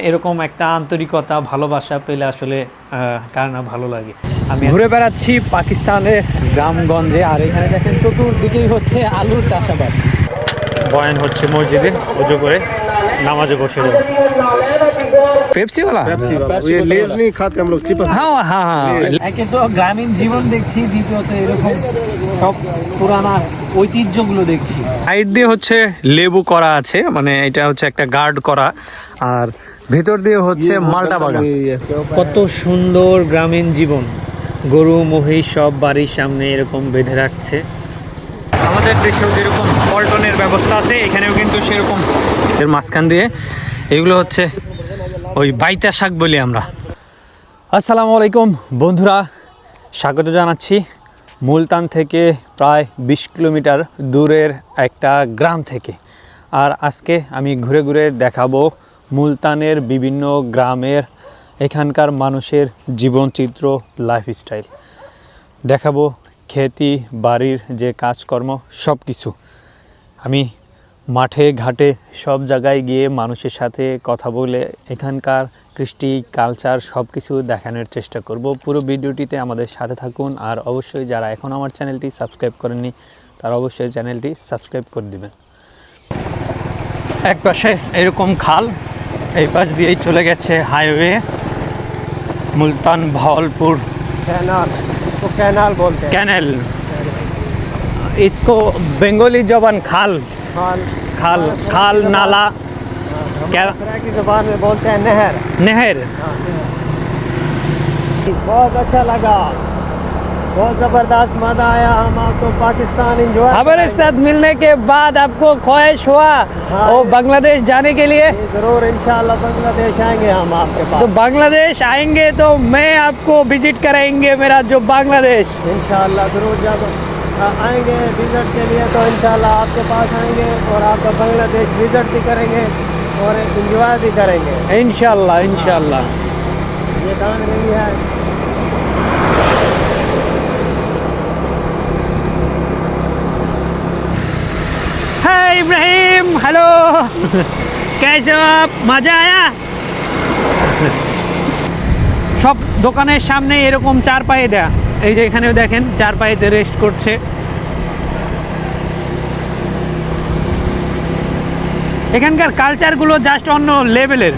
এরকম একটা আন্তরিকতা ভালোবাসা পেলে আসলে আহ, কার না ভালো লাগে আমি ঘুরে বেড়াচ্ছি পাকিস্তানের গ্রামগঞ্জে আর এখানে দেখেন চতুর্দিকেই হচ্ছে আলুর চাষাবাদ বয়ান হচ্ছে মসজিদে পুজো করে নামাজে বসে যাবে পেপসি वाला पेप्सी वाला ये लेज नहीं खाते हम लोग चिपस হ্যাঁ হ্যাঁ হ্যাঁ একে তো গ্রামীণ জীবন দেখছি দ্বিতীয়ত এরকম সব পুরানা ঐতিহ্যগুলো দেখছি সাইড দিয়ে হচ্ছে লেবু করা আছে মানে এটা হচ্ছে একটা গার্ড করা আর ভেতর দিয়ে হচ্ছে মালটা বাগান। কত সুন্দর গ্রামীণ জীবন। গরু মহিষ সব বাড়ির সামনে এরকম বেঁধে রাখছে। আমাদের দেশেও যেরকম পল্টনের ব্যবস্থা আছে এখানেও কিন্তু সেরকম। এর মাঝখান দিয়ে এগুলো হচ্ছে ওই বাইতা শাক বলি আমরা। আসসালামু আলাইকুম বন্ধুরা স্বাগত জানাচ্ছি। মুলতান থেকে প্রায় বিশ কিলোমিটার দূরের একটা গ্রাম থেকে। আর আজকে আমি ঘুরে ঘুরে দেখাবো মুলতানের বিভিন্ন গ্রামের এখানকার মানুষের জীবনচিত্র লাইফস্টাইল দেখাবো খেতি, বাড়ির যে কাজকর্ম সব কিছু আমি মাঠে, ঘাটে সব জায়গায় গিয়ে মানুষের সাথে কথা বলে এখানকার কৃষ্টি কালচার সব কিছু দেখানোর চেষ্টা করব। পুরো ভিডিওটিতে আমাদের সাথে থাকুন আর অবশ্যই যারা এখন আমার চ্যানেলটি সাবস্ক্রাইব করেননি, তারা অবশ্যই চ্যানেলটি সাবস্ক্রাইব করে দিবেন। এক পাশে এরকম খাল এই পাশ দিয়েই চলে গেছে হাইওয়ে মুলতান ভাওয়ালপুর कैनाल इसको कैनाल बोलते हैं कैनल इसको बंगाली जबान खाल खाल खाल खाल नाला क्या तरह की जुबान में बोलते हैं नहर नहर बहुत अच्छा लगा बहुत ज़बरदस्त मज़ा आया हम आपको पाकिस्तान इंजॉय हमारे साथ मिलने के बाद आपको ख्वाहिश हुआ हाँ। वो बांग्लादेश जाने के लिए। ज़रूर इंशाल्लाह बांग्लादेश आएँगे हम आपके पास। तो बांग्लादेश आएँगे तो मैं आपको विज़िट कराएँगे मेरा जो बांग्लादेश। इंशाल्लाह ज़रूर जब आएँगे विज़िट के लिए तो इंशाल्लाह आपके पास आएँगे और आपका बांग्लादेश विज़िट भी करेंगे और इंजॉय भी करेंगे। इंशाल्लाह इंशाल्लाह। ये दान रही है। इब्राहिम हेलो कैसे हो आप मजा आया সব দোকানের সামনে এরকম চার পায়ে দেয়া এই যে এখানেও দেখেন চার পায়েতে রেস্ট করছে এখানকার কালচারগুলো জাস্ট অন্য লেভেলের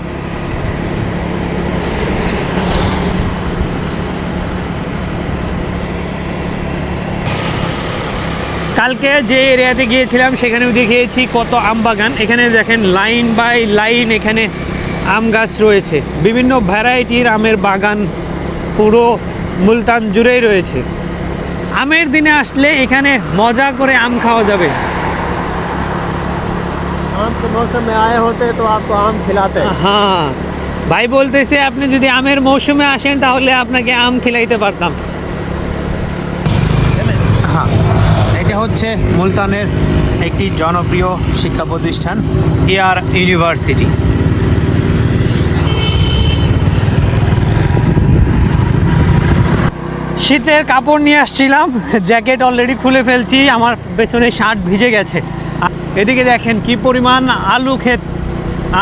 কালকে যে এরিয়াতে গিয়েছিলাম সেখানেও দেখিয়েছি কত আম বাগান। এখানে দেখেন লাইন বাই লাইন এখানে আম গাছ রয়েছে। বিভিন্ন ভ্যারাইটির আমের বাগান পুরো মুলতান জুড়েই রয়েছে। আমের দিনে আসলে এখানে মজা করে আম খাওয়া যাবে। আম তো হতে তো আম হ্যাঁ ভাই বলতেছে আপনি যদি আমের মৌসুমে আসেন তাহলে আপনাকে আম খিলাইতে পারতাম। হচ্ছে মুলতানের একটি জনপ্রিয় শিক্ষা প্রতিষ্ঠান ইয়ার ইউনিভার্সিটি। শীতের কাপড় নিয়ে আসছিলাম, জ্যাকেট অলরেডি খুলে ফেলছি, আমার পেছনে শার্ট ভিজে গেছে। এদিকে দেখেন কি পরিমাণ আলু ক্ষেত।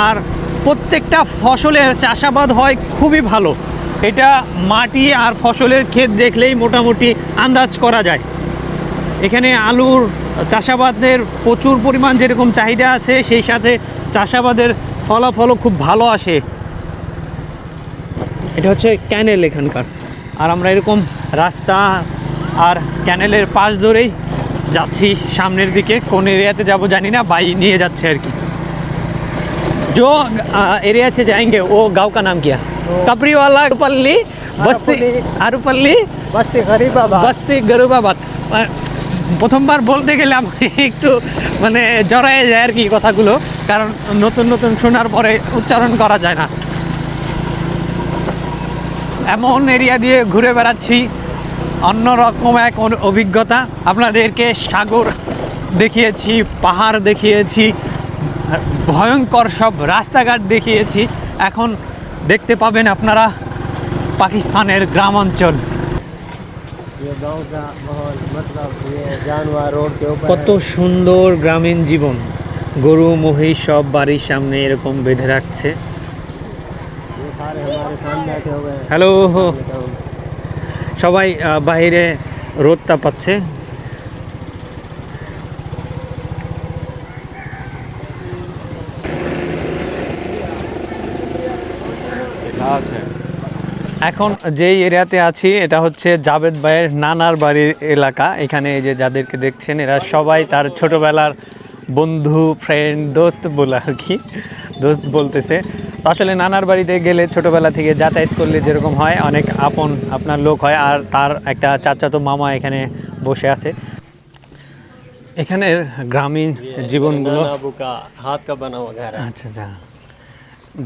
আর প্রত্যেকটা ফসলের চাষাবাদ হয় খুবই ভালো। এটা মাটি আর ফসলের ক্ষেত দেখলেই মোটামুটি আন্দাজ করা যায়। এখানে আলুর চাষাবাদের প্রচুর পরিমাণ যেরকম চাহিদা আছে সেই সাথে চাষাবাদের ফলাফলও খুব ভালো আসে এটা হচ্ছে ক্যানেল এখানকার আর আমরা এরকম রাস্তা আর ক্যানেলের পাশ ধরেই যাচ্ছি সামনের দিকে কোন এরিয়াতে যাব জানি না বাই নিয়ে যাচ্ছে আর কি जो एरिया से जाएंगे वो गांव का नाम क्या कपरी वाला पल्ली बस्ती आरुपल्ली बस्ती गरीबाबाद বস্তি গরুবাবাদ প্রথমবার বলতে গেলে আমার একটু মানে জড়ায় যায় আর কি কথাগুলো, কারণ নতুন নতুন শোনার পরে উচ্চারণ করা যায় না। এমন এরিয়া দিয়ে ঘুরে বেড়াচ্ছি, অন্যরকম এক অভিজ্ঞতা। আপনাদেরকে সাগর দেখিয়েছি, পাহাড় দেখিয়েছি, ভয়ঙ্কর সব রাস্তাঘাট দেখিয়েছি। এখন দেখতে পাবেন আপনারা পাকিস্তানের গ্রাম অঞ্চল। ये गांव का माहौल मतलब ये जानवर रोड के ऊपर কত সুন্দর গ্রামীণ জীবন গরু মহিষ সব বাড়ির সামনে এরকম বেঁধে রাখছে सारे हमारे काम बैठे हुए हैं হ্যালো সবাই আহ, বাইরে রোদটা পাচ্ছে এখন যেই এরিয়াতে আছি এটা হচ্ছে জাবেদ ভাইয়ের নানার বাড়ির এলাকা। এখানে এই যে যাদেরকে দেখছেন এরা সবাই তার ছোটবেলার বন্ধু ফ্রেন্ড দোস্ত বলে আর কি দোস্ত বলতেছে। আসলে নানার বাড়িতে গেলে ছোটবেলা থেকে যাতায়াত করলে যেরকম হয় অনেক আপন আপনার লোক হয় আর তার একটা চাচাতো মামা এখানে বসে আছে। এখানের গ্রামীণ জীবনগুলো আচ্ছা আচ্ছা।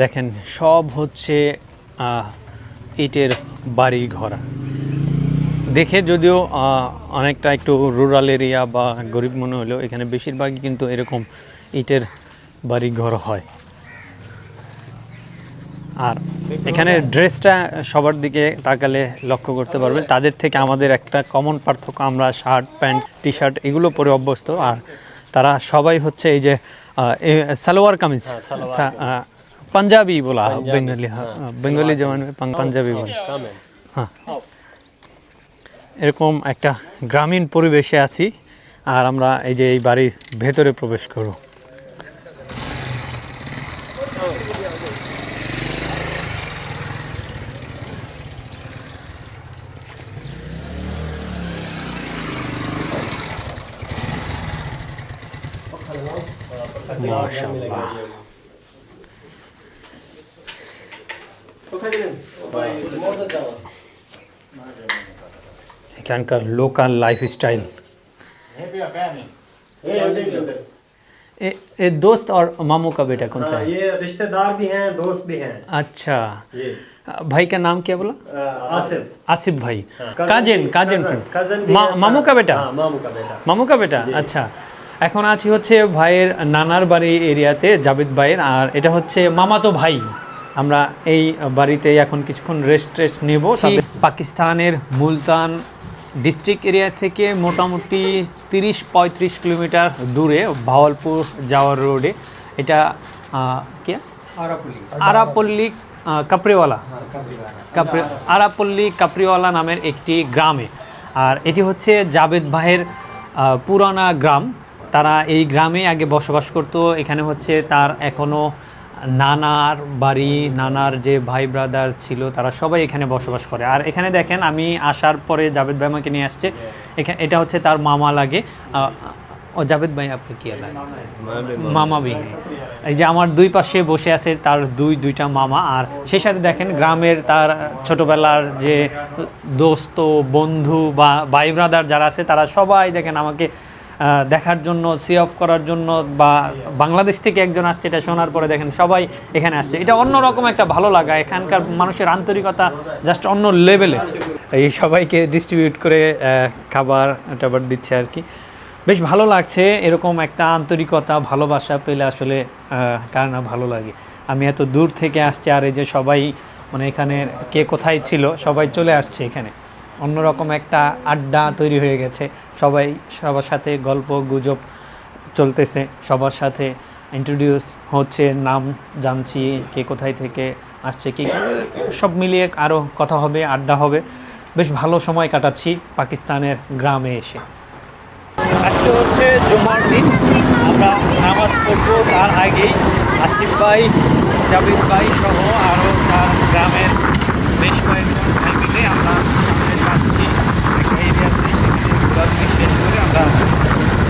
দেখেন সব হচ্ছে ইটের বাড়ি ঘর। দেখে যদিও অনেকটা একটু রুরাল এরিয়া বা গরিব মনে হলেও এখানে বেশিরভাগই কিন্তু এরকম ইটের বাড়ি ঘর হয়। আর এখানে ড্রেসটা সবার দিকে তাকালে লক্ষ্য করতে পারবেন। তাদের থেকে আমাদের একটা কমন পার্থক্য আমরা শার্ট প্যান্ট টি শার্ট এগুলো পরে অভ্যস্ত। আর তারা সবাই হচ্ছে এই যে সালোয়ার কামিজ। সা- আহ, পাঞ্জাবি বলা হয় বেঙ্গলি হ্যাঁ, বেঙ্গলি যেমন পাং- পাঞ্জাবি বলে कम है হ্যাঁ এরকম একটা গ্রামীণ পরিবেশে আছি আর আমরা এই যে এই বাড়ির ভেতরে প্রবেশ করব মাশাআল্লাহ এখানকার লোকাল লাইফস্টাইল ए, ए दोस्त और मामू का बेटा कौन सा है ये रिश्तेदार भी हैं दोस्त भी हैं अच्छा जी भाई का नाम क्या बोला आसिफ आसिफ भाई কাজেন কাজেন कजन মামু কা বেটা हाँ मामू का बेटा মামু কা বেটা আচ্ছা এখন আছি হচ্ছে ভাইয়ের নানার বাড়ি এরিয়াতে জাবেদ ভাইয়ের আর এটা হচ্ছে মামাতো ভাই আমরা এই বাড়িতে এখন কিছুক্ষণ রেস্ট টেস্ট নেব পাকিস্তানের মুলতান ডিস্ট্রিক্ট এরিয়া থেকে মোটামুটি তিরিশ পঁয়ত্রিশ কিলোমিটার দূরে ভাওয়ালপুর যাওয়ার রোডে। এটা কে? আরাপল্লী। আহ, কাপড়িওয়ালা। কাপড়ি আরাপল্লী। কাপড়িওয়ালা নামের একটি গ্রামে। আর এটি হচ্ছে জাবেদ ভাইয়ের পুরানা গ্রাম। তারা এই গ্রামে আগে বসবাস করত। এখানে হচ্ছে তার এখনও নানার বাড়ি, নানার যে ভাই ব্রাদার ছিল, তারা সবাই এখানে বসবাস করে। আর এখানে দেখেন, আমি আসার পরে জাবেদ ভাই আমাকে নিয়ে আসছে। এখানে এটা হচ্ছে তার মামা লাগে। ও জাবেদ ভাই, আপনি কি লাগে মামা বি এই যে আমার দুই পাশে বসে আছে তার দুই, দুইটা মামা। আর সেই সাথে দেখেন, গ্রামের তার ছোটবেলার যে দোস্ত, বন্ধু বা ভাই ব্রাদার যারা আছে, তারা সবাই দেখেন আমাকে দেখার জন্য সি অফ করার জন্য বা বাংলাদেশ থেকে একজন আসছে, এটা শোনার পরে দেখেন সবাই এখানে আসছে। এটা অন্যরকম একটা ভালো লাগা, এখানকার মানুষের আন্তরিকতা জাস্ট অন্য লেভেলে এই সবাইকে ডিস্ট্রিবিউট করে খাবার, টাবার দিচ্ছে আর কি। বেশ ভালো লাগছে, এরকম একটা আন্তরিকতা, ভালোবাসা পেলে আসলে কার না ভালো লাগে। আমি এত দূর থেকে আসছি, আর এই যে সবাই মানে এখানে কে কোথায় ছিল, সবাই চলে আসছে এখানে। অন্যরকম একটা আড্ডা তৈরি হয়ে গেছে। সবাই সবার সাথে গল্প গুজব চলতেছে, সবার সাথে ইন্ট্রোডিউস হচ্ছে, নাম জানছি, কে কোথায় থেকে আসছে, কি সব মিলিয়ে আরও কথা হবে, আড্ডা হবে। বেশ ভালো সময় কাটাচ্ছি পাকিস্তানের গ্রামে এসে। আজকে হচ্ছে জুমার দিন। আমরা নামাজ পড়ব, তার আগেই আসিফ ভাই জাবিদ ভাই সহ আরও তার গ্রামের বেশ কয়েকজন ভাই মিলে আমরা সামনে যাচ্ছি একটা এরিয়াতে সেখানে ঘোরাঘুরি শেষ করে আমরা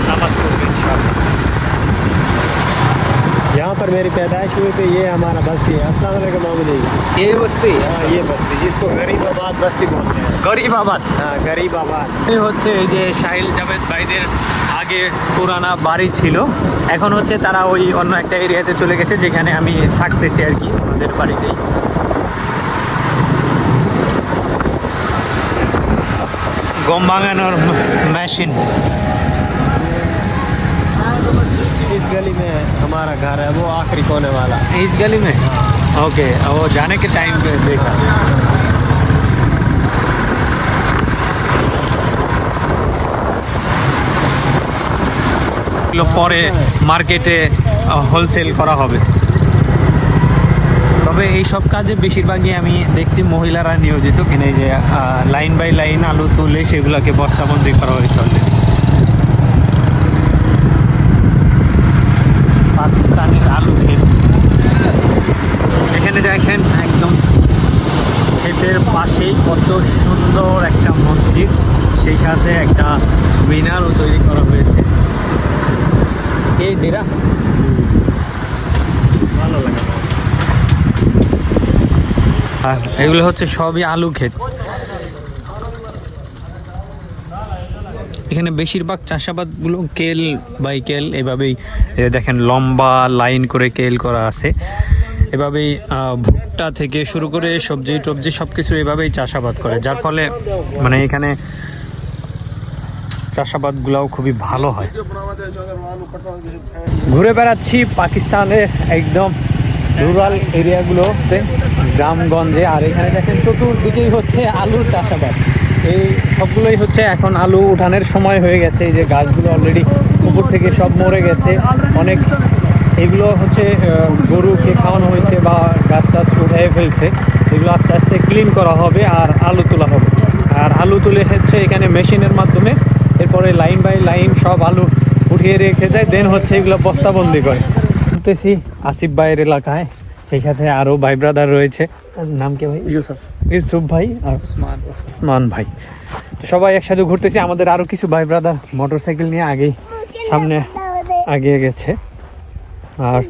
নামাজ পড়ব ইনশাআল্লাহ यहाँ पर मेरी पैदाइश हुई थी ये हमारा बस्ती है अस्सलाम वालेकुम मामू जी এ বস্তি हाँ ये बस्ती जिसको गरीबाबाद बस्ती बोलते हैं গরিবাবাদ हाँ गरीबाबाद এই হচ্ছে এই যে সাহিল জাভেদ ভাইদের আগে পুরানা বাড়ি ছিল এখন হচ্ছে তারা ওই অন্য একটা এরিয়াতে চলে গেছে যেখানে আমি থাকতেছি আর কি ওনাদের বাড়িতেই গম ভাঙানোর মেশিন गली में हमारा घर है वो आखिरी कोने वाला इस गली में ओके वो जाने के टाइम पे देखा এগুলো পরে মার্কেটে হোলসেল করা হবে तो তবে এই সব কাজে বেশিরভাগই আমি দেখছি মহিলারা নিয়োজিত কিনে যে লাইন বাই লাইন আলু তুলে সেগুলোকে বস্তাবন্দি করা হয়েছে পাকিস্তানের আলু ক্ষেত এখানে দেখেন একদম ক্ষেতের পাশেই কত সুন্দর একটা মসজিদ। সেই সাথে একটা মিনারও তৈরি করা হয়েছে। এই ডেরা। ভালো লাগে আর এগুলো হচ্ছে সবই আলু ক্ষেত। এখানে বেশিরভাগ চাষাবাদগুলো কেল বাই কেল এভাবেই দেখেন লম্বা লাইন করে কেল করা আছে। এভাবেই ভুট্টা থেকে শুরু করে সবজি টবজি সব কিছু এভাবেই চাষাবাদ করে। যার ফলে মানে এখানে চাষাবাদগুলোও খুবই ভালো হয়। ঘুরে বেড়াচ্ছি পাকিস্তানের একদম রুরাল এরিয়াগুলোতে গ্রামগঞ্জে। আর এখানে দেখেন চতুর্দিকেই হচ্ছে আলুর চাষাবাদ। এই সবগুলোই হচ্ছে এখন আলু উঠানের সময় হয়ে গেছে। এই যে গাছগুলো অলরেডি উপর থেকে সব মরে গেছে। অনেক এগুলো হচ্ছে গরুকে খাওয়ানো হয়েছে বা গাছ টাছ উঠে ফেলছে। এগুলো আস্তে আস্তে ক্লিন করা হবে আর আলু তোলা হবে। আর আলু তুলে হচ্ছে এখানে মেশিনের মাধ্যমে। এরপরে লাইন বাই লাইন সব আলু উঠিয়ে রেখে যায় দেন হচ্ছে এগুলো বস্তাবন্দি করে। আসিফ ভাইয়ের এলাকায়। সেই সাথে আরও ভাই ব্রাদার রয়েছে নাম কি ভাই यूसुफ ইউসুফ ভাই আর उस्मान উসমান ভাই তো সবাই একসাথে ঘুরতেছি আমাদের আরও কিছু ভাই ব্রাদার মোটরসাইকেল নিয়ে আগেই সামনে আগিয়ে গেছে আর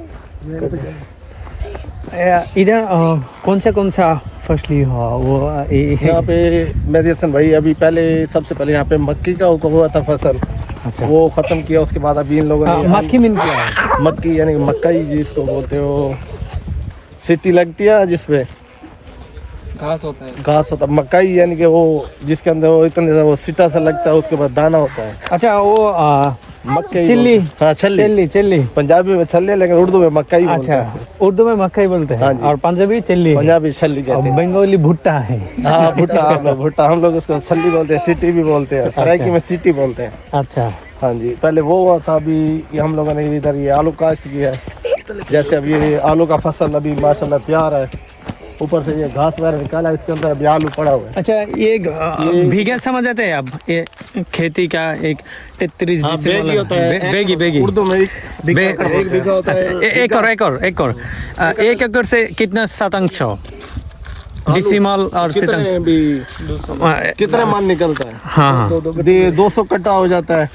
ए, इधर अ, कौन सा कौन सा फसली हुआ वो अ, ए- यहाँ पे मेडिसन भाई अभी पहले सबसे पहले यहाँ पे मक्की का उगा हुआ था फसल अच्छा वो खत्म किया उसके बाद अभी इन लोगों अ, ने मक्खी मिन क्या है मक्की यानी मक्कई जिसको बोलते हो सिटी लगती है जिसपे? घास होता है। घास होता है मकई यानी कि वो जिसके अंदर वो इतने वो सिटा सा लगता है उसके बाद दाना होता है। अच्छा वो मक्कई चिल्ली। हाँ। छल्ली। Chilli chilli. पंजाबी में छल्ले लेकिन उर्दू में बोलते अच्छा उर्दू में मक्का ही बोलते हैं। हाँ और पंजाबी चिल्ली पंजाबी छल्ली कहते हैं। बंगाली भुट्टा है। हाँ भुट्टा लोग भुट्टा हम लोग उसको छल्ली बोलते हैं सिटी भी बोलते हैं सराइकी में सिटी बोलते हैं। अच्छा। हाँ जी पहले वो हुआ था अभी हम लोगों ने इधर ये आलू काश्त किया है। जैसे अभी ये आलू का फ़सल अभी माशाल्लाह तैयार है। ऊपर से ये घास वगैरह निकाला इसके अंदर अभी आलू पड़ा हुआ है। अच्छा ये ग- भीगा समझ आते हैं अब ये खेती का एक तैतीस हाँ, बेगी होता है। बेगी बेगी। उर्दू में एक बे- बीघा होता अच्छा, है। एक और एक और एक और। एक एकड़ से कितना शतांश हो डिसिमल और कितने मन निकलता है? हाँ हाँ। दो सौ कट्टा हो जाता है।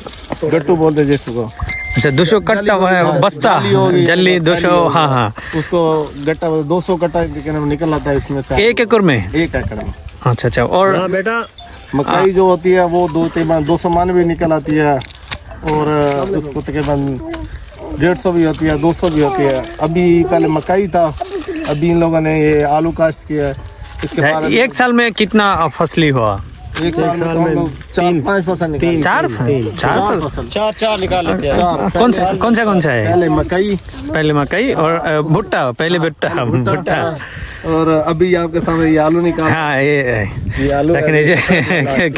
गट्टू बोलते जिसको। अच्छा दो सौ कट्टा हाँ, बस्ता। जाली जल्ली दो सौ हाँ हाँ उसको गट्टा दो सौ कट्टा निकल आता है इसमें से। एक एकड़ में? एक एकड़ में। अच्छा अच्छा और हाँ बेटा। मकई जो होती है वो दो तकरीबन दो सौ मान भी निकल आती है। और उसको तकरीबन डेढ़ सौ भी होती है दो सौ भी होती है। अभी पहले मकई था अभी इन लोगों ने ये आलू काश्त किया है। इसके बाद अच्छा, एक साल में कितना फसली हुआ? एक साल में चार पाँच फसल निकाले। चार चार चार फसल चार चार निकाल। लेते हैं कौन सा कौन सा कौन सा है? पहले मकई पहले मकई और भुट्टा पहले भुट्टा भुट्टा और अभी आपके सामने ये आलू निकाल हाँ ये ये आलू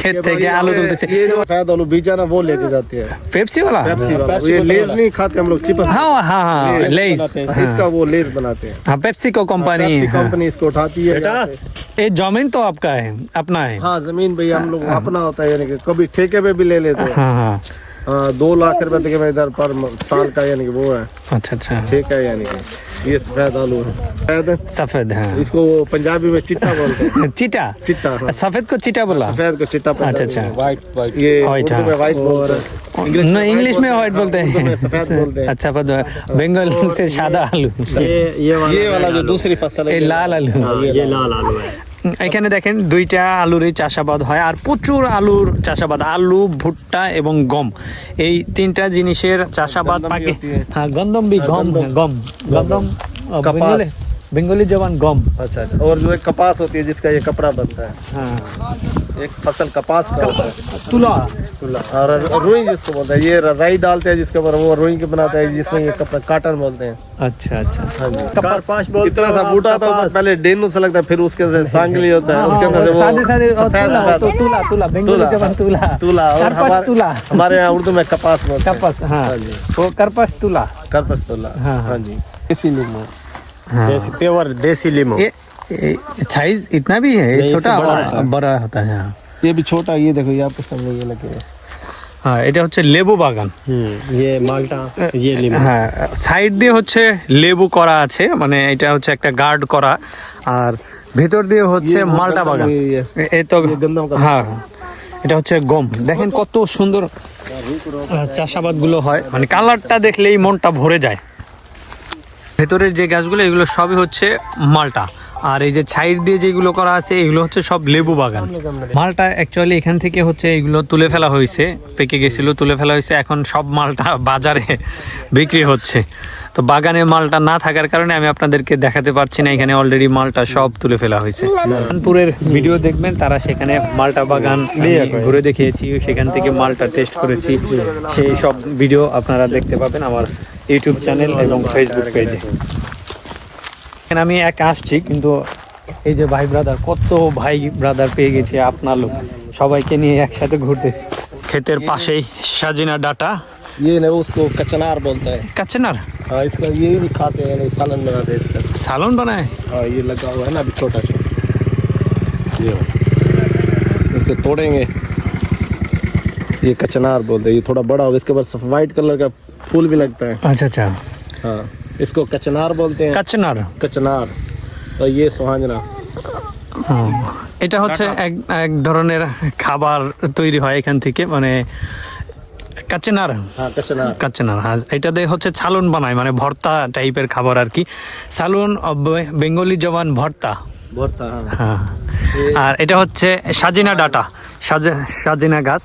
खेत थे क्या आलू तुलते ये जो शायद आलू बीजा ना वो लेके जाते हैं। पेप्सी वाला? पेप्सी वाला। ये लेज नहीं खाते हम लोग चिपस हाँ हाँ हाँ, हाँ लेज हाँ। इसका वो लेज बनाते हैं। हाँ पेप्सी को कंपनी पेप्सी हाँ। कंपनी इसको उठाती है बेटा। ये ज़मीन तो आपका है अपना है। हाँ ज़मीन भाई हम लोग अपना होता है यानी कि कभी ठेके पे भी ले लेते हैं। हाँ हाँ। हाँ दो लाख रुपए तो देखे मैं इधर पर साल का यानी कि वो है। अच्छा अच्छा। ठीक है यानी कि ये सफ़ेद आलू है। सफ़ेद? सफ़ेद हाँ। इसको पंजाबी में चिट्टा बोलते हैं। चिट्टा? चिट्टा हाँ। सफ़ेद को चिट्टा बोला? सफ़ेद को चिट्टा बोला अच्छा अच्छा। व्हाइट वाइट ये वाइट में वाइट बोलते हैं। इंग्लिश में व्हाइट बोलते हैं। अच्छा, अच्छा। पद हाँ। अच्छा, अच्छा, बंगाल से सादा आलू। ये ये वाला जो दूसरी फ़सल है लाल आलू। ये लाल आलू है। এখানে দেখেন দুইটা আলুরই চাষাবাদ হয় আর প্রচুর আলুর চাষাবাদ আলু ভুট্টা এবং গম। এই তিনটা জিনিসের চাষাবাদ হ্যাঁ গন্দম্বি গম হ্যাঁ, গম। গন্দম बंगाली जवान गम। अच्छा अच्छा। और जो एक कपास होती है जिसका ये कपड़ा बनता है। हाँ। एक फ़सल कपास का होता है। तुला। तुला। हाँ, और रुई जिसको बोलते हैं। ये रजाई डालते हैं जिसके ऊपर वो रुई के बनाते हैं जिसमें ये कपड़ा काटन बोलते हैं। अच्छा अच्छा। हाँ जी। कपास इतना सा बूटा था पहले डेनु से लगता है फिर उसके अंदर सांगली होता है हाँ, उसके अंदर वो तो तुला तुला तुला तुला। हमारे यहाँ उर्दू में कपास बोलते हैं। कपास हाँ।, हाँ जी। वो कर्पस तुला। कर्पस तुला। हाँ जी। इसीलिए देसी प्योर देसी लीमू ये साइज इतना भी है ये नहीं, छोटा इससे बड़ा और होता है। बड़ा होता है हाँ ये भी छोटा ये देखो यहाँ पे सामने ये लगे हैं। হ্যাঁ এটা হচ্ছে লেবু বাগান हम्म, ये माल्टा ये लीमू হ্যাঁ সাইড দিয়ে হচ্ছে লেবু করা আছে মানে এটা হচ্ছে একটা গার্ড করা আর ভেতর দিয়ে হচ্ছে ইয়ে মালটা গন্ধম বাগান ইয়ে। এ- এই তো ইয়ে গন্ধম का হ্যাঁ এটা হচ্ছে গম দেখেন কত সুন্দর চাষাবাদ গুলো হয় মানে কালারটা দেখলেই মনটা ভরে যায় ভেতরের যে গাছগুলো এগুলো সবই হচ্ছে মালটা। আর এই যে সাইড দিয়ে যেগুলো করা আছে এগুলো হচ্ছে সব লেবু বাগান। মালটা অ্যাকচুয়ালি এখান থেকে হচ্ছে এগুলো তুলে ফেলা হয়েছে পেকে গেছিল তুলে ফেলা হয়েছে। এখন সব মালটা বাজারে বিক্রি হচ্ছে। তো বাগানে মালটা না থাকার কারণে আমি আপনাদেরকে দেখাতে পারছি না এখানে অলরেডি মালটা সব তুলে ফেলা হয়েছে। কানপুরের ভিডিও দেখবেন তারা সেখানে মালটা বাগান ঘুরে দেখিয়েছি সেখান থেকে মালটা টেস্ট করেছি। সেই সব ভিডিও আপনারা দেখতে পাবেন। আমার ইউটিউব চ্যানেল এবং ফেসবুক পেজে এখানে আমি একা আসছি কিন্তু এই যে ভাই ব্রাদার কত ভাই ব্রাদার পেয়ে গেছি আপনার লোক সবাইকে নিয়ে একসাথে ঘুরতেছি ক্ষেতের পাশেই সাজিনা ডাটা ये ना उसको कचनार बोलता है কাচ্ছেনার हाँ इसका ये भी खाते हैं नहीं सालन बनाते हैं इसका সালন বানায় हाँ ये लगा हुआ है ना अभी छोटा सा ये इसको तोड़ेंगे ये कचनार बोलते हैं ये थोड़ा बड़ा होगा इसके बाद वाइट कलर का फूल भी लगता है আচ্ছা আচ্ছা हाँ इसको कचनार बोलते हैं কাচ্ছেনার कचनार और ये सुहाजना হুম। এটা হচ্ছে এক এক ধরনের খাবার তৈরি হয় এখান থেকে মানে কাচ্ছেনার हाँ कचनार কাচ্ছেনার হ্যাঁ এটা দিয়ে হচ্ছে ছালন বানায় মানে ভর্তা টাইপের খাবার আর কি সালুন বেঙ্গলি জবান ভর্তা भरता हाँ হ্যাঁ আর এটা হচ্ছে সাজিনা ডাটা সাজে সাজিনা গাছ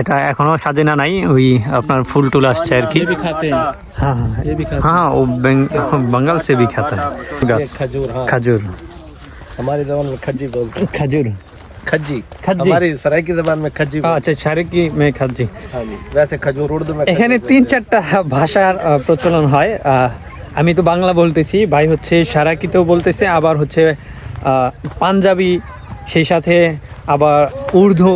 এটা এখনো সাজিনা নাই ওই আপনার ফুল টুল আসছে আর কি खाते हैं हाँ हाँ ये भी खाते हाँ वो बंग- बंगाल से भी खाता है ये गाछ खजूर हाँ खजूर हमारी जबान में खज्जी बोलते हैं खजूर खज्जी खज्जी। हमारी सराइकी जबान में खज्जी बोलते আচ্ছা সারেকি মে খাচ্ছি हैं। हाँ जी वैसे खजूर उर्दू में এখানে তিন চারটা ভাষার আহ, প্রচলন হয় আহ, আমি তো বাংলা বলতেছি ভাই হচ্ছে সারাকিতেও বলতেছে আবার হচ্ছে আহ, পাঞ্জাবি সেই সাথে আবার উর্দু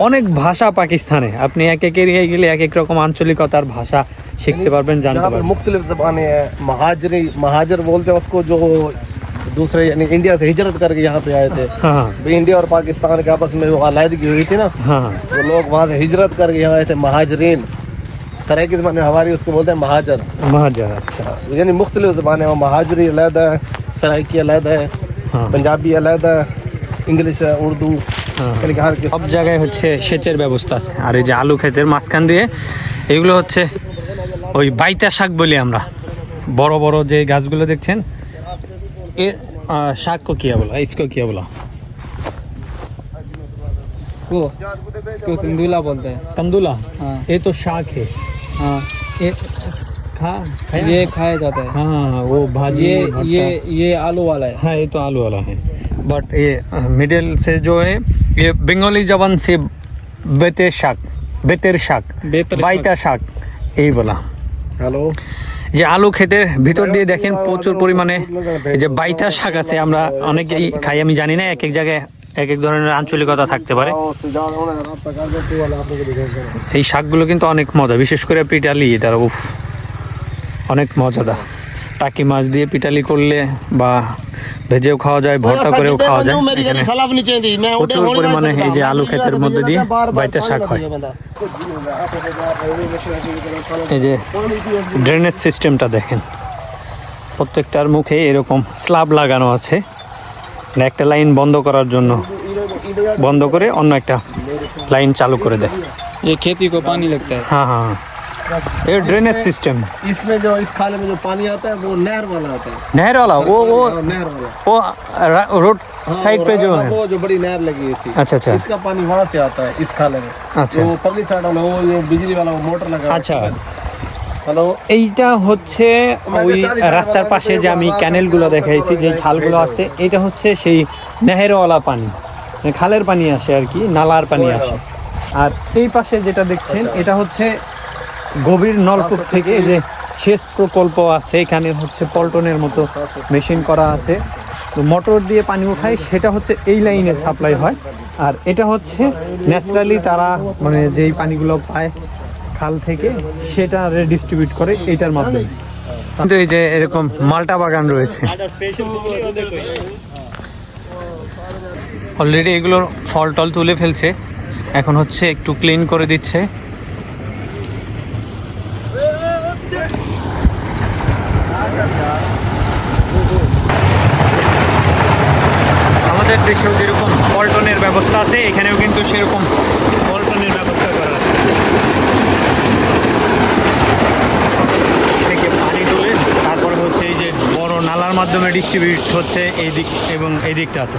অনেক ভাষা পাকিস্তানে আপনি এক এক এরিয়ায় গেলে এক এক রকম আঞ্চলিকতার ভাষা শিখতে পারবেন জানতে यहाँ पर পারবেন मुख्तलिफ जबानें हैं महाजरी महाजर बोलते हैं उसको जो दूसरे यानी इंडिया से हिजरत करके यहाँ पे आए थे हाँ हाँ भी इंडिया और पाकिस्तान के आपस में वो अलायदगी हुई थी ना हाँ वो लोग वहाँ से हिजरत करके यहाँ आए थे महाजरीन सराइकी जबान में हमारी उसको बोलते हैं महाजर महाजर अच्छा यानी मुख्तलिफ जबानें हैं वो महाजरी अलहदा है सराइकी अलहदा है हाँ पंजाबी अलहदा है इंग्लिश है उर्दू हाँ। यानी कि हर किस्म সব জায়গায় হচ্ছে সেচের ব্যবস্থা আছে আর এই যে আলু ক্ষেতের মাঝখান দিয়ে এগুলো হচ্ছে ওই বাইতা শাক বলি আমরা বড় বড় যে গাছগুলো দেখছেন এর আহ, শাক কো কিয়া বলা ইসকো কিয়া বলা इसको इसको तंदूला बोलते हैं तंदुला हाँ ये तो शाक है हाँ ये खा खाया? ये खाया जाता है हाँ वो भाजी ये भरता। ये ये आलू वाला है हाँ ये तो आलू वाला है बट ये मिडिल से जो है বেঙ্গলি জবান সে বেতের শাক বেতের শাক। বাইতা শাক এই বলা। যে আলু খেতে ভিতর দিয়ে দেখেন প্রচুর পরিমাণে যে বাইতা শাক আছে আমরা অনেকেই খাই আমি জানি না এক এক জায়গায় এক এক ধরনের আঞ্চলিকতা থাকতে পারে। এই শাকগুলো কিন্তু অনেক মজা বিশেষ করে পিটালি এটার উফ অনেক মজাদার। টাকি মাছ দিয়ে পিটালি করলে বা ভেজেও খাওয়া যায় ভর্তা করেও খাওয়া যায় এখানে প্রচুর পরিমাণে এই যে আলু ক্ষেতের মধ্যে দিয়ে বাইতে শাক হয় এই যে ড্রেনেজ সিস্টেমটা দেখেন প্রত্যেকটার মুখে এরকম স্ল্যাব লাগানো আছে মানে একটা লাইন বন্ধ করার জন্য বন্ধ করে অন্য একটা লাইন চালু করে দেয় ये खेती को पानी लगता है हाँ हाँ हाँ ये ड्रेनेज सिस्टम इसमें जो इस खाले में जो पानी आता है वो नहर वाला आता है नहर वाला वो वो हाँ, नहर वाला वो रा- रोड हाँ, साइड वो पे जो रा- है वो जो बड़ी नहर लगी हुई थी अच्छा अच्छा इसका पानी वहाँ से आता है इस खाले में अच्छा जो पब्लिक साइड वाला वो ये बिजली वाला वो मोटर लगा है। আচ্ছা हेलो এইটা হচ্ছে ওই রাস্তার পাশে যে আমি ক্যানেলগুলো দেখাইছি যে খালগুলো আছে এটা হচ্ছে সেই নেহেরওয়ালা পানি মানে খালের পানি আসে আর কি নালার পানি আসে আর এই পাশে যেটা দেখছেন এটা হচ্ছে গভীর নলকূপ থেকে যে সেচ প্রকল্প আছে, এখানে হচ্ছে পল্টনের মতো মেশিন করা আছে। তো মোটর দিয়ে পানি উঠায়, সেটা হচ্ছে এই লাইনে সাপ্লাই হয়। আর এটা হচ্ছে ন্যাচারালি তারা মানে যেই পানিগুলো পায় খাল থেকে, সেটা ডিস্ট্রিবিউট করে এইটার মাধ্যমে। কিন্তু এই যে এরকম মালটা বাগান রয়েছে। অলরেডি এগুলোর ফল টল তুলে ফেলছে। এখন হচ্ছে একটু ক্লিন করে দিচ্ছে আমাদের দেশেও যেরকম পল্টনের ব্যবস্থা আছে এখানেও কিন্তু সেরকম পল্টনের ব্যবস্থা করা আছে থেকে পানি তুলে তারপরে হচ্ছে এই যে বড় নালার মাধ্যমে ডিস্ট্রিবিউট হচ্ছে এই দিক এবং এই দিকটাতে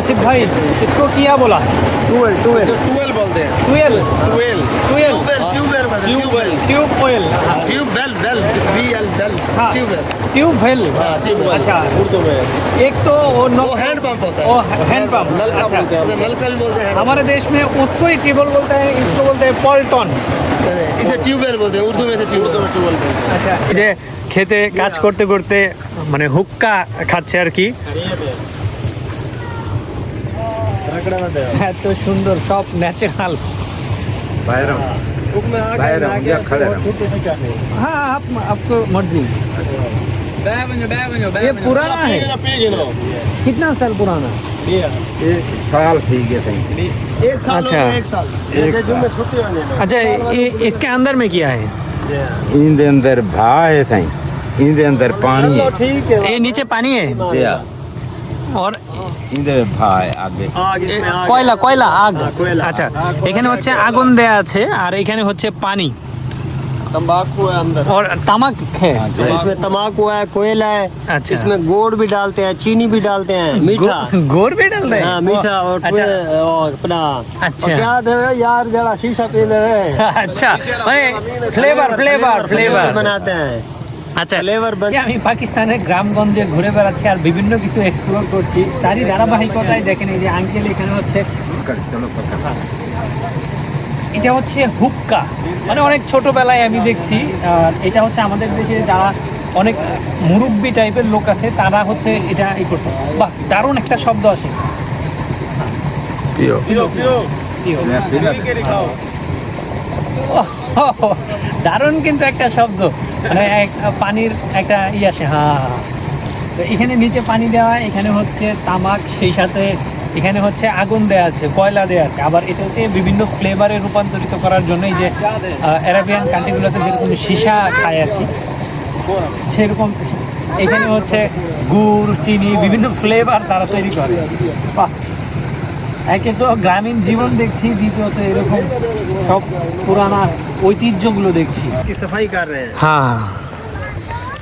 आसिफ भाई इसको किया बोला टूवेल टूवेल ट्यूबवेल बोलते हैं twelve tubewell twelve tubewell tubewell tube oil tubewell bell B L bell हाँ ट्यूबवेल ट्यूब वेल हाँ ट्यूबवेल अच्छा उर्दू में एक तो वो वो नो हैंड पंप होता है वो हैंड पंप नलका अच्छा बोलते हैं उसे नलका भी बोलते हैं हमारे देश में उसको ही ट्यूबल बोलते हैं इसको बोलते हैं पॉल्टन इसे ट्यूबवेल बोलते हैं उर्दू में से ट्यूबवेल ट्यूबवेल बोलते हैं আচ্ছা যে খেতে কাজ করতে করতে মানে হুক্কা খাচ্ছে আর কি এত সুন্দর সব ন্যাচারাল हाँ। आप आपको मर्ज़ी। ये पुराना है। कितना साल पुराना? साल थी गए थे एक साल अच्छा। हो एक साल। अच्छा ये इसके अंदर में क्या है? इन अंदर भा है साईं इन अंदर पानी है। ठीक है। ये नीचे पानी है? जी हाँ। और इन दे भा है आगे কয়লা কয়লা আগ আচ্ছা এখানে হচ্ছে আগুন দেয়া আছে আর এখানে হচ্ছে পানি तंबाकू है अंदर और तामक है इसमें तम्बाकू है कोयला है अच्छा। इसमें गुड़ भी डालते हैं चीनी भी डालते हैं मीठा गो- गोर भी डाल दे हाँ मीठा और अच्छा टुए- और अपना अच्छा। और क्या देवे यार जरा शीशा पी देवे আচ্ছা মানে ফ্লেভার ফ্লেভার ফ্লেভার बनाते हैं আচ্ছা। লেবার ফ্লেভার আমি পাকিস্তানের গ্রামগঞ্জে ঘুরে বেড়াচ্ছি আর বিভিন্ন কিছু এক্সপ্লোর করছি। তারই ধারাবাহিকতায় দেখেন এই যে আঙ্কেল এখানে হচ্ছে হ্যাঁ। এটা হচ্ছে হুক্কা। মানে অনেক ছোটবেলায় আমি দেখছি। এটা হচ্ছে আমাদের দেশে যারা অনেক মুরব্বি টাইপের লোক আছে তারা হচ্ছে এটা ই করতো। বাহ দারুণ একটা শব্দ আসে। ওহ, দারুণ কিন্তু একটা শব্দ। মানে পানির একটা ই আসে হ্যাঁ হ্যাঁ। তো এখানে নিচে পানি দেওয়া, এখানে হচ্ছে তামাক, সেই সাথে এখানে হচ্ছে আগুন দেওয়া আছে, কয়লা দেওয়া আছে। আবার এটাকে বিভিন্ন ফ্লেভারে রূপান্তরিত করার জন্য এই যে অ্যারাবিয়ান কান্ট্রিগুলোতে যেরকম সীসা খায় আর কি, সেরকম এখানে হচ্ছে গুড়, চিনি, বিভিন্ন ফ্লেভার তারা তৈরি করে। বাহ! একে তো গ্রামীণ জীবন দেখছি দ্বিতীয়ত এরকম সব পুরানা ঐতিহ্যগুলো দেখছি की सफाई कर रहे हैं হ্যাঁ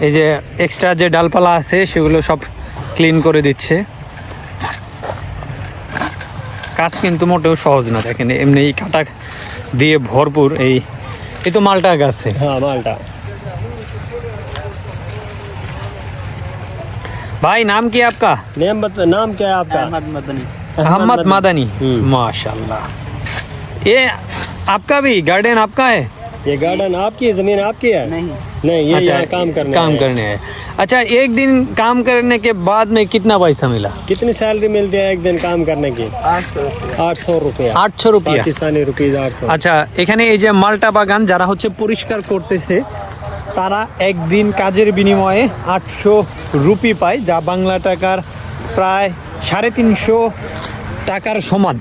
এই যে এক্সট্রা যে ডালপালা আছে সেগুলো সব ক্লিন করে দিচ্ছে কাজ কিন্তু মোটেও সহজ না দেখেন এমনি এই কাটা দিয়ে ভরপুর এই এই তো মালটা গাছে हाँ माल्टा भाई नाम क्या है आपका नाम बता नाम क्या है आपका अहमद मदनी माशाल्लाह ये आपका भी गार्डन आपका है ये गार्डन आपकी है जमीन आपकी है नहीं नहीं ये यहाँ काम करने काम आए हैं। करने है अच्छा एक दिन काम करने के बाद में कितना पैसा मिला कितनी सैलरी मिलती है एक दिन काम करने की आठ सौ रुपया আটশো রুপিয়া पाकिस्तानी रुपीज आठ सौ আচ্ছা এখানে এই যে মালটা বাগান যারা হচ্ছে পরিষ্কার করতেছে তারা একদিন কাজের বিনিময়ে আটশো রুপি পায় যা বাংলা টাকার প্রায় সাড়ে তিনশো টাকার সমান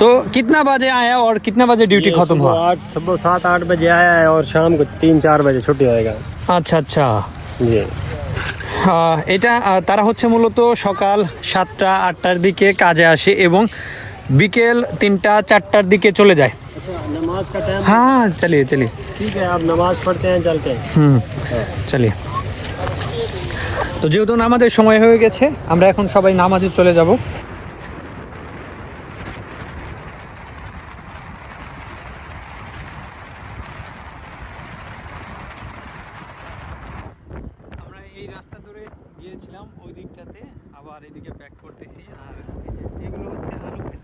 তো কিতনা বাজে আয়া और कितना बजे ड्यूटी ये खत्म सुबह हुआ आठ सुबह सात आठ बजे आया है और शाम को तीन चार बजे छुट्टी होएगा আচ্ছা আচ্ছা जी আহ, এটা আহ, তারা হচ্ছে মূলত সকাল সাতটা আটটার দিকে কাজে আসে এবং বিকেল তিনটা চারটার দিকে চলে যায় अच्छा नमाज का टाइम হ্যাঁ চলিয়ে চলিয়ে ठीक है आप नमाज पढ़ते हैं चल के হুম চলিয়ে তো যেহেতু নামাজের সময় হয়ে গেছে, আমরা এখন সবাই নামাজে চলে যাব। আমরা এই রাস্তা ধরে গিয়েছিলাম, ওই দিকটাতে আবার এদিকে ব্যাক করতেছি, আর এগুলো হচ্ছে আলু ক্ষেত।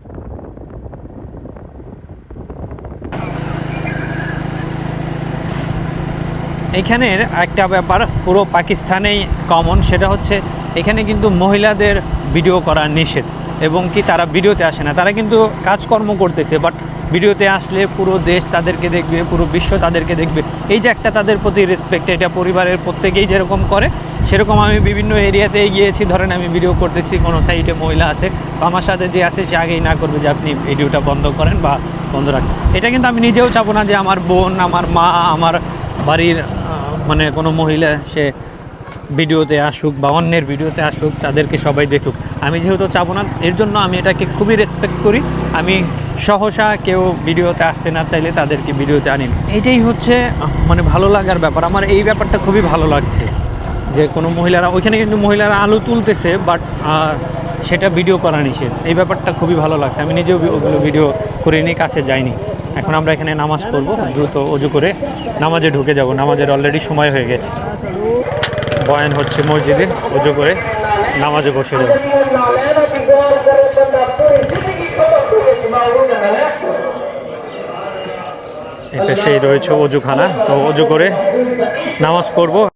এখানের একটা ব্যাপার, পুরো পাকিস্তানেই কমন সেটা হচ্ছে এখানে কিন্তু মহিলাদের ভিডিও করা নিষেধ এবং কি তারা ভিডিওতে আসে না। তারা কিন্তু কাজকর্ম করতেছে বাট ভিডিওতে আসলে পুরো দেশ তাদেরকে দেখবে, পুরো বিশ্ব তাদেরকে দেখবে। এই যে একটা তাদের প্রতি রেসপেক্ট এটা পরিবারের প্রত্যেকেই যেরকম করে, সেরকম আমি বিভিন্ন এরিয়াতে গিয়েছি। ধরেন আমি ভিডিও করতেছি, কোনো সাইডে মহিলা আছে, তো আমার সাথে যে আছে, সে আগেই না করবে যে আপনি ভিডিওটা বন্ধ করেন বা বন্ধ রাখেন। এটা কিন্তু আমি নিজেও চাবো না যে আমার বোন, আমার মা, আমার বাড়ির মানে কোনো মহিলা সে ভিডিওতে আসুক বা অন্যের ভিডিওতে আসুক, তাদেরকে সবাই দেখুক। আমি যেহেতু চাবো না, এর জন্য আমি এটাকে খুবই রেসপেক্ট করি। আমি সহসা কেউ ভিডিওতে আসতে না চাইলে তাদেরকে ভিডিওতে আনি। এটাই হচ্ছে মানে ভালো লাগার ব্যাপার। আমার এই ব্যাপারটা খুবই ভালো লাগছে যে কোনো মহিলারা, ওইখানে কিন্তু মহিলারা আলু তুলতেছে বাট সেটা ভিডিও করা নিষেধ। এই ব্যাপারটা খুবই ভালো লাগছে। আমি নিজেও ভিডিও করে নিয়ে কাছে যাইনি। এখন আমরা এখানে নামাজ পড়ব। দ্রুত অজু করে নামাজে ঢুকে যাব। নামাজের অলরেডি সময় হয়ে গেছে। বয়ান হচ্ছে মসজিদে অজু করে নামাজে বসে যাব। এটা সেই রয়েছে অজুখানা। তো অজু করে নামাজ পড়ব।